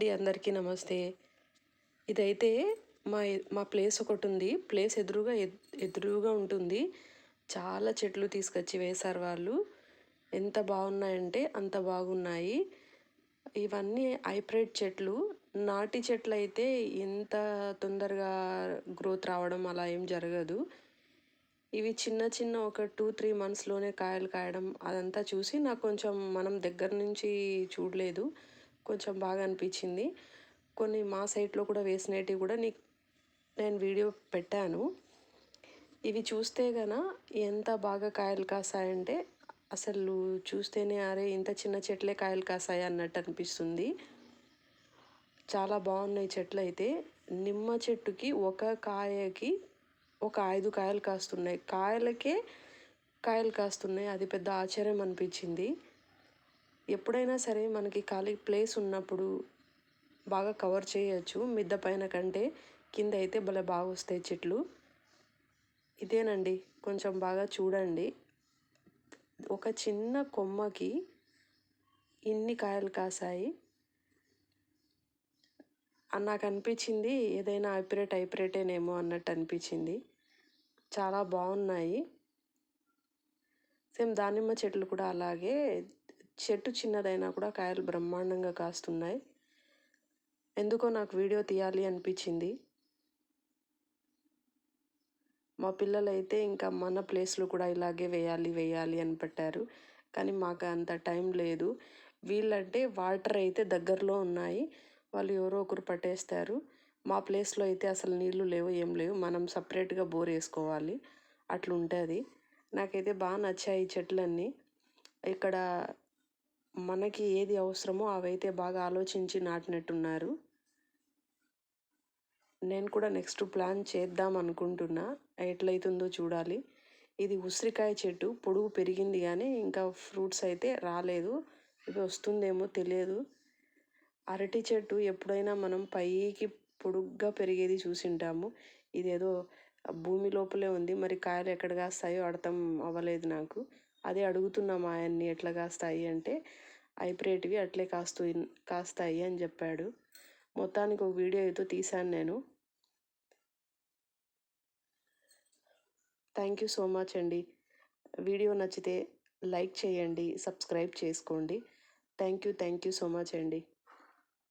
అండి అందరికీ నమస్తే. ఇదైతే మా మా ప్లేస్ ఒకటి ఉంది ప్లేస్ ఎదురుగా ఎదురుగా ఉంటుంది. చాలా చెట్లు తీసుకొచ్చి వేశారు వాళ్ళు. ఎంత బాగున్నాయంటే అంత బాగున్నాయి. ఇవన్నీ హైబ్రిడ్ చెట్లు. నాటి చెట్లు అయితే ఎంత తొందరగా గ్రోత్ రావడం అలా ఏం జరగదు. ఇవి చిన్న చిన్న ఒక టూ త్రీ మంత్స్లోనే కాయలు కాయడం అదంతా చూసి నాకు కొంచెం మనం దగ్గర నుంచి చూడలేదు. కొంచెం బాగా అనిపించింది. కొన్ని మా సైట్లో కూడా వేసినవి కూడా నీకు నేను వీడియో పెట్టాను. ఇవి చూస్తే గన ఎంత బాగా కాయలు కాసాయంటే అసలు చూస్తేనే అరే ఇంత చిన్న చెట్లే కాయలు కాసాయి అన్నట్టు అనిపిస్తుంది. చాలా బాగున్నాయి చెట్లు అయితే. నిమ్మ చెట్టుకి ఒక కాయకి ఒక ఐదు కాయలు కాస్తున్నాయి. కాయలకే కాయలు కాస్తున్నాయి. అది పెద్ద ఆశ్చర్యం అనిపించింది. ఎప్పుడైనా సరే మనకి ఖాళీ ప్లేస్ ఉన్నప్పుడు బాగా కవర్ చేయొచ్చు. మిద్ద పైన కంటే కింద అయితే భలే బాగా వస్తాయి చెట్లు. ఇదేనండి కొంచెం బాగా చూడండి. ఒక చిన్న కొమ్మకి ఇన్ని కాయలు కాసాయి. నాకు అనిపించింది ఏదైనా హైబ్రిడ్ హైబ్రిడేనేమో అన్నట్టు అనిపించింది. చాలా బాగున్నాయి. సేమ్ దానిమ్మ చెట్లు కూడా అలాగే చెట్టు చిన్నదైనా కూడా కాయలు బ్రహ్మాండంగా కాస్తున్నాయి. ఎందుకో నాకు వీడియో తీయాలి అనిపించింది. మా పిల్లలు అయితే ఇంకా మన ప్లేస్లో కూడా ఇలాగే వేయాలి వేయాలి అని పెట్టారు. కానీ మాకు అంత టైం లేదు. వీళ్ళంటే వాటర్ అయితే దగ్గరలో ఉన్నాయి. వాళ్ళు ఎవరో ఒకరు పట్టేస్తారు. మా ప్లేస్లో అయితే అసలు నీళ్ళు లేవు ఏం లేవు. మనం సపరేట్గా బోర్ వేసుకోవాలి. అట్లా ఉంటుంది నాకైతే బాగా నచ్చాయి చెట్లన్నీ. ఇక్కడ మనకి ఏది అవసరమో అవైతే బాగా ఆలోచించి నాటినట్టున్నారు. నేను కూడా నెక్స్ట్ ప్లాన్ చేద్దాం అనుకుంటున్నా. ఎట్లయితుందో చూడాలి. ఇది ఉసిరికాయ చెట్టు పొడుగు పెరిగింది కానీ ఇంకా ఫ్రూట్స్ అయితే రాలేదు. ఇవి వస్తుందేమో తెలియదు. అరటి చెట్టు ఎప్పుడైనా మనం పైకి పొడుగ్గా పెరిగేది చూసింటాము. ఇదేదో భూమి లోపలే ఉంది. మరి కాయలు ఎక్కడ కాస్తాయో అర్థం అవ్వలేదు నాకు. అదే అడుగుతున్నాం ఆయన్ని ఎట్లా కాస్తాయి అంటే అయిపోయేటివి అట్లే కాస్తూ కాస్తాయి అని చెప్పాడు. మొత్తానికి ఒక వీడియో అయితే తీశాను నేను. థ్యాంక్ యూ సో మచ్ అండి. వీడియో నచ్చితే లైక్ చేయండి సబ్స్క్రైబ్ చేసుకోండి. Thank you thank you so much అండి.